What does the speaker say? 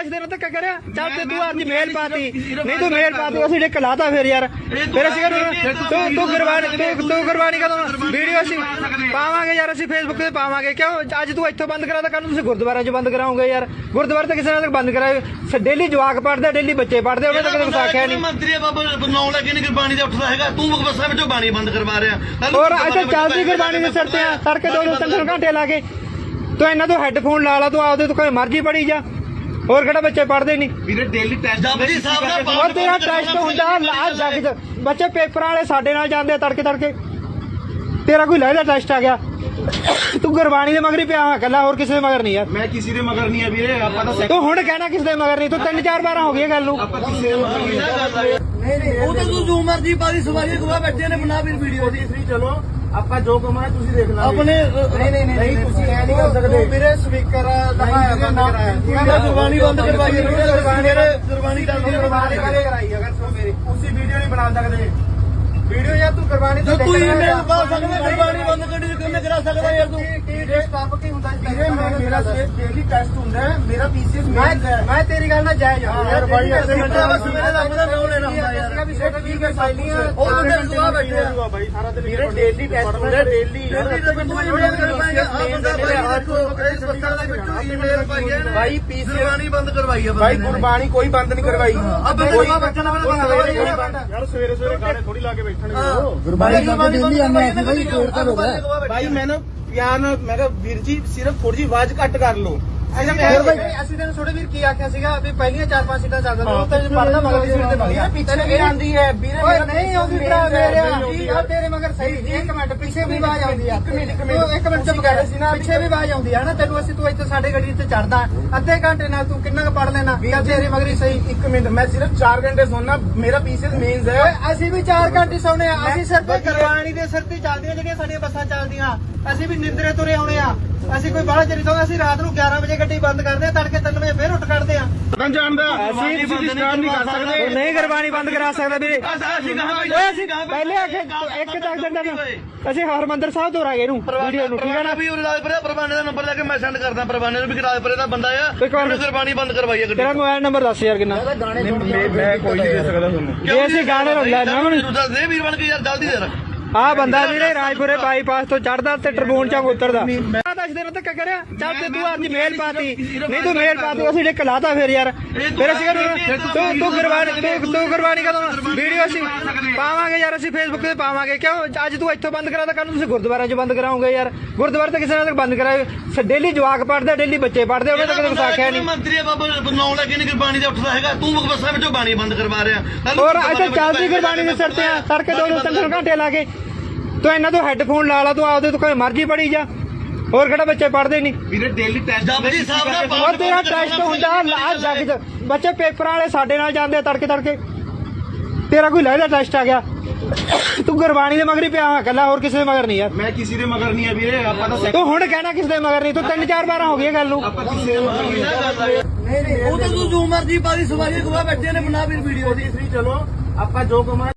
ਦੱਸ ਦੇਣਾ ਧੱਕਾ ਕਰਿਆ। ਚੱਲ ਤੇ ਤੂੰ ਆਪਣੀ ਮੇਲ ਪਾਤੀ ਨਹੀਂ ਤੂੰ ਮੇਲ ਪਾਤੀ ਅਸੀਂ ਡਿੱਕ ਲਾਤਾ ਫਿਰ ਯਾਰ। ਫਿਰ ਅਸੀਂ ਕਹਿੰਦੇ ਤੂੰ ਤੂੰ ਕੁਰਬਾਨੀ ਤੂੰ ਤੂੰ ਕੁਰਬਾਨੀ ਕਦੋਂ ਵੀਡੀਓ ਅਸੀਂ ਪਾਵਾਂਗੇ ਯਾਰ ਅਸੀਂ ਫੇਸਬੁੱਕ ਤੇ ਪਾਵਾਂਗੇ। ਕਿਉਂ? ਅੱਜ ਤੂੰ ਇੱਥੋਂ ਬੰਦ ਕਰਾ ਤਾਂ ਕੱਲ ਨੂੰ ਤੁਸੀਂ ਗੁਰਦੁਆਰਿਆਂ 'ਚ ਬੰਦ ਕਰਾਓਗੇ ਯਾਰ। ਗੁਰਦੁਆਰੇ ਤਾਂ ਕਿਸੇ ਨਾਲ ਬੰਦ ਕਰਾਏ। ਡੇਲੀ ਜਵਾਕ ਪੜਦੇ ਡੇਲੀ ਬੱਚੇ ਪੜਦੇ ਉਹਨੇ ਤਾਂ ਕਦੇ ਵਿਸਾਖਿਆ ਨਹੀਂ। ਮੰਤਰੀ ਆ ਬਾਬਾ ਨੌ ਲੈ ਕੇ ਨਹੀਂ ਗੁਰਬਾਣੀ ਦੇ ਉੱਠਦਾ ਹੈਗਾ। ਤੂੰ ਮੁਕਬਸਾ ਵਿੱਚੋਂ ਬਾਣੀ ਬੰਦ ਕਰਵਾ ਰਿਹਾ। ਕੱਲ੍ਹ ਹੋਰ ਨੂੰ ਇੱਥੇ ਚੱਲਦੀ ਗੁਰਬਾਣੀ ਦੇ ਸਿਰ ਤੇ ਆ ਤੜਕੇ ਦੋ ਦੋ ਤਿੰਨ ਤਿੰਨ ਘੰਟੇ ਲਾ ਕੇ। ਤੂੰ ਇਹਨਾਂ ਤੋਂ ਹੈੱਡਫੋਨ ਲਾ ਲਾ ਤੂੰ ਆਪਦੇ ਤੋਂ ਕੋਈ ਮਰਜ਼ੀ ਪੜੀ ਜਾ। ਹੋਰ ਕਿਹੜਾ ਬੱਚੇ ਪੜਦੇ ਨਹੀਂ? ਵੀਰੇ ਡੇਲੀ ਟੈਸਟ ਜਪਜੀ ਸਾਹਿਬ ਦਾ ਉਹ ਤੇਰਾ ਟੈਸਟ ਹੁੰਦਾ ਆ ਜੱਗ ਬੱਚੇ ਪੇਪਰਾਂ ਵਾਲੇ ਸਾਡੇ ਨਾਲ ਜਾਂਦੇ ਆ ਤੜਕੇ ਤੜਕੇ। ਤੇਰਾ ਕੋਈ ਲੈਦਾ ਟੈਸਟ ਆ ਗਿਆ? ਤੂੰ ਗੁਰਬਾਣੀ ਦੇ ਮਗਰ ਹੀ ਪਿਆ ਹੋਇਆ ਕੱਲਾ ਹੋਰ ਕਿਸੇ ਦੇ ਮਗਰ ਨਹੀਂ ਯਾਰ ਮੈਂ ਕਿਸੇ ਦੇ ਮਗਰ ਨਹੀਂ ਆ ਵੀਰੇ ਆਪਾਂ ਤਾਂ ਤੂੰ ਹੁਣ ਕਹਿਣਾ ਕਿਸੇ ਦੇ ਮਗਰ ਨਹੀਂ ਤੂੰ ਤਿੰਨ ਚਾਰ ਵਾਰਾਂ ਹੋ ਗਈਆਂ ਗੱਲ ਨੂੰ। ਆਪਾਂ ਕਿਸੇ ਦੇ ਮਗਰ ਨਹੀਂ ਉਹ ਤਾਂ ਤੂੰ ਜੋ ਮਰਜ਼ੀ ਪਾਦੀ ਸਵਾਰੀ ਗਵਾ ਬੈਠੇ ਨੇ ਬਣਾ ਵੀ ਵੀਡੀਓ ਦੀ। ਤੁਸੀਂ ਚਲੋ। ਆਪਾਂ ਜੋ ਕਮਾਣਾ ਤੁਸੀਂ ਦੇਖ ਲਾਂਗੇ। ਆਪਣੇ ਨਹੀਂ ਨਹੀਂ ਨਹੀਂ ਤੁਸੀਂ ਐ ਨਹੀਂ ਕਰ ਸਕਦੇ। ਮੇਰੇ ਸਪੀਕਰ ਲਗਾਇਆ ਬੰਦ ਕਰਾਇਆ। ਮੈਂ ਗੁਰਬਾਣੀ ਬੰਦ ਕਰਵਾਈ ਮੇਰੇ ਗੁਰਬਾਣੀ ਚੱਲ ਰਹੀ ਹੈ ਕੁਰਬਾਨੀ ਕਰੇ ਕਰਾਈ ਅਗਰ ਸੁਣ ਮੇਰੀ। ਉਸੇ ਵੀਡੀਓ ਨਹੀਂ ਬਣਾ ਸਕਦੇ। ਵੀਡੀਓ ਜਾਂ ਤੂੰ ਕੁਰਬਾਨੀ ਜੋ ਤੂੰ ਈਮੇਲ ਪਾ ਸਕਦਾ ਗੁਰਬਾਨੀ ਬੰਦ ਕਰੀ ਕਿਵੇਂ ਕਰਾ ਸਕਦਾ ਯਾਰ ਤੂੰ। ਕੀ ਡਿਸਟਰਬ ਕੀ ਹੁੰਦਾ ਮੈਂ ਮੇਰਾ ਡੇਲੀ ਟੈਸਟ ਹੁੰਦਾ ਮੇਰਾ ਪੀਸੀਐਸ ਮੈਂ ਮੈਂ ਤੇਰੀ ਗੱਲ ਨਾਲ ਜਾਇਜ਼ ਯਾਰ ਬਾਈ ਐਸੇ ਮਿੰਟਾਂ ਬਸ ਮੇਰੇ ਰੱਬ ਉਹ ਬੈਠੇ ਆ। ਬਾਈ ਸਾਰਾ ਦਿਨ ਵੀਰੇ ਡੇਲੀ ਟੈਸਟ ਹੁੰਦਾ ਡੇਲੀ ਡੇਲੀ ਬੰਦੂ ਕਰ ਪਾਏਗਾ ਆ ਬੰਦਾ ਇਸ ਦੇ ਵਿੱਚੋਂ ਈਮੇਲ ਬਾਈ ਬੰਦ ਕਰਵਾਈ ਬਾਈ ਗੁਰਬਾਣੀ ਕੋਈ ਬੰਦ ਨਹੀਂ ਕਰਵਾਈ। ਆ ਬੰਦੇ ਯਾਰ ਸਵੇਰੇ ਸਵੇਰੇ ਗਾਣੇ ਥੋੜੀ ਲਾ ਕੇ ਬੈਠਣਗੇ ਡੇਲੀ ਆਉਂਦਾ ਭਾਈ ਕੋਰ ਤਾਂ ਹੋਗਾ ਭਾਈ ਮੈਨੂੰ ਪਿਆਰ ਨਾਲ ਮੈਂ ਕਿਹਾ ਵੀਰ ਜੀ ਸਿਰਫ ਥੋੜੀ ਜਿਹੀ ਆਵਾਜ਼ ਘੱਟ ਕਰ ਲਓ। ਫਿਰ ਬਾਈ ਅਸੀਂ ਤੈਨੂੰ ਥੋੜੇ ਵੀਰ ਕੀ ਆਖਿਆ ਸੀਗਾ ਵੀ ਪਹਿਲੀਆਂ ਚਾਰ ਪੰਜ ਸੀਟਾਂ ਚੱਲ ਜਾਂਦੀਆਂ ਉਹ ਤਾਂ ਪੜਦਾ ਮਗਰ ਦੀ ਸੀਟ ਤੇ ਬਗਿਆ ਪਿੱਛੇ ਵੀ ਆਂਦੀ ਹੈ ਵੀਰੇ ਓਏ ਨਹੀਂ ਆਉਂਦੀ ਭਰਾ ਮੇਰੇ ਕੀ ਆ। ਤੇਰੇ ਮਗਰ ਸਹੀ ਇੱਕ ਮਿੰਟ ਪਿੱਛੇ ਵੀ ਆਵਾਜ਼ ਆਉਂਦੀ ਆ। ਇੱਕ ਮਿੰਟ ਇੱਕ ਮਿੰਟ। ਇੱਕ ਮਿੰਟ ਚੁੱਪ ਕਰ। ਸੀ ਨਾ ਪਿੱਛੇ ਵੀ ਆਵਾਜ਼ ਆਉਂਦੀ ਆ ਨਾ ਤੈਨੂੰ ਅਸੀਂ ਤੂੰ ਇੱਥੇ ਸਾਡੇ ਗੱਡੀ ਤੇ ਚੜਦਾ ਅੱਧੇ ਘੰਟੇ ਨਾਲ ਤੂੰ ਕਿੰਨਾ ਕੁ ਪੜ ਲੈਣਾ? ਜਾਂ ਤੇਰੇ ਮਗਰ ਸਹੀ ਇੱਕ ਮਿੰਟ ਮੈਂ ਸਿਰਫ 4 ਘੰਟੇ ਸੌਣਾ ਮੇਰਾ ਪੀਸੀਐਸ ਮੇਨਸ ਹੈ। ਅਸੀਂ ਵੀ 4 ਘੰਟੇ ਸੌਣੇ ਆ ਅਸੀਂ ਸਿਰ ਤੇ ਵਧੀਆ। ਗੁਰਬਾਣੀ ਦੇ ਸਿਰ ਤੇ ਚੱਲਦੀਆਂ ਜਿਹੜੀਆਂ ਸਾਡੀਆਂ ਬੱਸਾਂ ਚੱਲਦੀਆਂ। ਅਸੀਂ ਵੀ ਨਿੰਦਰੇ ਤੁਰੇ ਆਉਣੇ ਆ। ਅਸੀਂ ਕੋਈ ਬਾਹਲਾ ਚਰੀ ਸੌਂਦੇ ਅਸੀਂ ਰਾਤ ਨੂੰ 11 ਵਜੇ ਗੱਡੀ ਬੰਦ ਕਰਦੇ ਆ ਤੜਕੇ 3 ਵਜੇ ਫੇਰ ਉੱਠ ਕੱਢਦੇ ਆ। ਤਾਂ ਜਾਣਦਾ ਅਸੀਂ ਤੁਸੀਂ ਸਟਾਰਟ ਨਹੀਂ ਕਰ ਸਕਦੇ। ਉਹ ਨਹੀਂ ਗੁਰਬਾਣੀ ਬੰਦ ਕਰਾ ਸਕਦਾ ਵੀਰੇ। ਅਸੀਂ ਕਹਾਂ ਪਹਿਲੇ ਆਖੇ ਇੱਕ ਤੱਕ ਦਿੰਦਾ ਅਸੀਂ ਹਰਮੰਦਰ ਸਾਹਿਬ ਤੋਂ ਰਾਗੇ ਨੂੰ ਵੀਡੀਓ ਨੂੰ ਠੀਕ ਹੈ ਨਾ? ਵੀ ਉਹ ਰਾਜਪੁਰੇ ਪ੍ਰਵਾਨੇ ਦਾ ਨੰਬਰ ਲੈ ਕੇ ਮੈਂ ਸੈਂਡ ਕਰਦਾ ਪ੍ਰਵਾਨੇ ਨੂੰ ਵੀ ਰਾਜਪੁਰੇ ਦਾ ਬੰਦਾ ਆ ਗੁਰਬਾਣੀ ਬੰਦ ਕਰਵਾਈ ਗੱਡੀ ਤੇਰਾ ਮੋਬਾਈਲ ਨੰਬਰ ਦੱਸ ਯਾਰ ਕਿੰਨਾ। ਮੈਂ ਕੋਈ ਨਹੀਂ ਦੇ ਸਕਦਾ ਤੁਹਾਨੂੰ। ਜੇ ਅਸੀਂ ਗਾਣੇ ਲੈ ਨਾ ਮੈਨੂੰ ਦੱਸ ਦੇ ਵੀਰ ਬਣ ਕੇ ਯਾਰ ਜਲਦੀ ਦੇ ਆ ਬੰਦਾ ਵੀਰੇ ਰਾਜਪੁਰੇ ਬਾਈਪਾਸ ਤੋਂ ਚੜਦਾ ਤੇ ਟਰਬੂਨ ਚੌਂਕ ਉਤਰਦਾ। ਦੱਸ ਦੇਣਾ ਧੱਕਾ ਕਰਿਆ? ਚੱਲ ਤੇ ਤੂੰ ਅੱਜ ਮੇਲ ਪਾਤੀ। ਨਹੀਂ ਤੂੰ ਮੇਲ ਪਾਤੀ ਅਸੀਂ ਡਿੱਕ ਲਾਤਾ ਫਿਰ ਯਾਰ। ਫਿਰ ਅਸੀਂ ਤੂੰ ਤੂੰ ਗੁਰਬਾਨੀ ਤੂੰ ਤੂੰ ਗੁਰਬਾਨੀ ਕਦੋਂ ਵੀਡੀਓ ਅਸੀਂ ਪਾਵਾਂਗੇ ਯਾਰ ਅਸੀਂ ਫੇਸਬੁੱਕ ਤੇ ਪਾਵਾਂਗੇ। ਕਿਉਂ? ਅੱਜ ਤੂੰ ਇੱਥੋਂ ਬੰਦ ਕਰਾ ਤਾਂ ਕੱਲ ਨੂੰ ਤੁਸੀਂ ਗੁਰਦੁਆਰਿਆਂ 'ਚ ਬੰਦ ਕਰਾਓਗੇ ਯਾਰ। ਗੁਰਦੁਆਰੇ ਤਾਂ ਕਿਸੇ ਨਾਲ ਬੰਦ ਕਰਾਏ। ਡੇਲੀ ਜਵਾਕ ਪੜਦੇ ਡੇਲੀ ਬੱਚੇ ਪੜਦੇ ਉਹਨੇ ਤਾਂ ਕਦੇ ਵਿਸਾਖਿਆ ਨਹੀਂ। ਮੰਤਰੀ ਬਾਬਾ ਨੌ ਲੈ ਕੇ ਨਹੀਂ ਗੁਰਬਾਣੀ ਦੇ ਉੱਠਦਾ ਹੈਗਾ। ਤੂੰ ਮੁਕਬਸਾ ਵਿੱਚੋਂ ਬਾਣੀ ਬੰਦ ਕਰਵਾ ਰਿਹਾ। ਨੂੰ ਹੋਰ ਲੱਗ ਚੱਲਦੀ ਗੁਰਬਾਣੀ ਦੇ ਸਿਰ ਤੇ ਆ ਤੜਕੇ ਦੋ ਦੋ ਤਿੰਨ ਘੰਟੇ ਲਾ ਕੇ। ਤੂੰ ਇਹਨਾਂ ਤੋਂ ਹੈੱਡਫੋਨ ਲਾ ਲਾ ਤੂੰ ਆਪਦੇ ਤੋਂ ਕੋਈ ਮਰਜ਼ੀ ਪੜੀ ਜਾ। ਹੋਰ ਕਿਹੜਾ ਬੱਚੇ ਪੜਦੇ ਨਹੀਂ? ਵੀਰੇ ਡੇਲੀ ਟੈਸਟ ਜਪਜੀ ਸਾਹਿਬ ਦਾ ਉਹ ਤੇਰਾ ਟੈਸਟ ਹੁੰਦਾ ਆ ਜੱਗ ਚ ਬੱਚੇ ਪੇਪਰਾਂ ਵਾਲੇ ਸਾਡੇ ਨਾਲ ਜਾਂਦੇ ਆ ਤੜਕੇ ਤੜਕੇ। ਤੇਰਾ ਕੋਈ ਲੈਦਾ ਟੈਸਟ ਆ ਗਿਆ। ਤੂੰ ਗੁਰਬਾਣੀ ਦੇ ਮਗਰ ਹੀ ਪਿਆ ਹੋਇਆ ਕੱਲਾ ਹੋਰ ਕਿਸੇ ਦੇ ਮਗਰ ਨਹੀਂ ਯਾਰ ਮੈਂ ਕਿਸੇ ਦੇ ਮਗਰ ਨਹੀਂ ਆ ਵੀਰੇ ਆਪਾਂ ਤਾਂ ਤੂੰ ਹੁਣ ਕਹਿਣਾ ਕਿਸੇ ਦੇ ਮਗਰ ਨਹੀਂ ਤੂੰ ਤਿੰਨ ਚਾਰ ਵਾਰਾਂ ਹੋ ਗਈਆਂ ਗੱਲ ਨੂੰ। ਆਪਾਂ ਕਿਸੇ ਦੇ ਮਗਰ ਨਹੀਂ ਉਹ ਤਾਂ ਤੂੰ ਜੋ ਮਰਜ਼ੀ ਪਾਦੀ ਸਵਾਰੀ ਗਵਾ ਬੈਠੇ ਨੇ ਬਣਾ ਵੀ ਵੀਡੀਓ ਦੀ। ਤੁਸੀਂ ਚਲੋ ਆਪਾਂ ਜੋ ਕਮਾਣਾ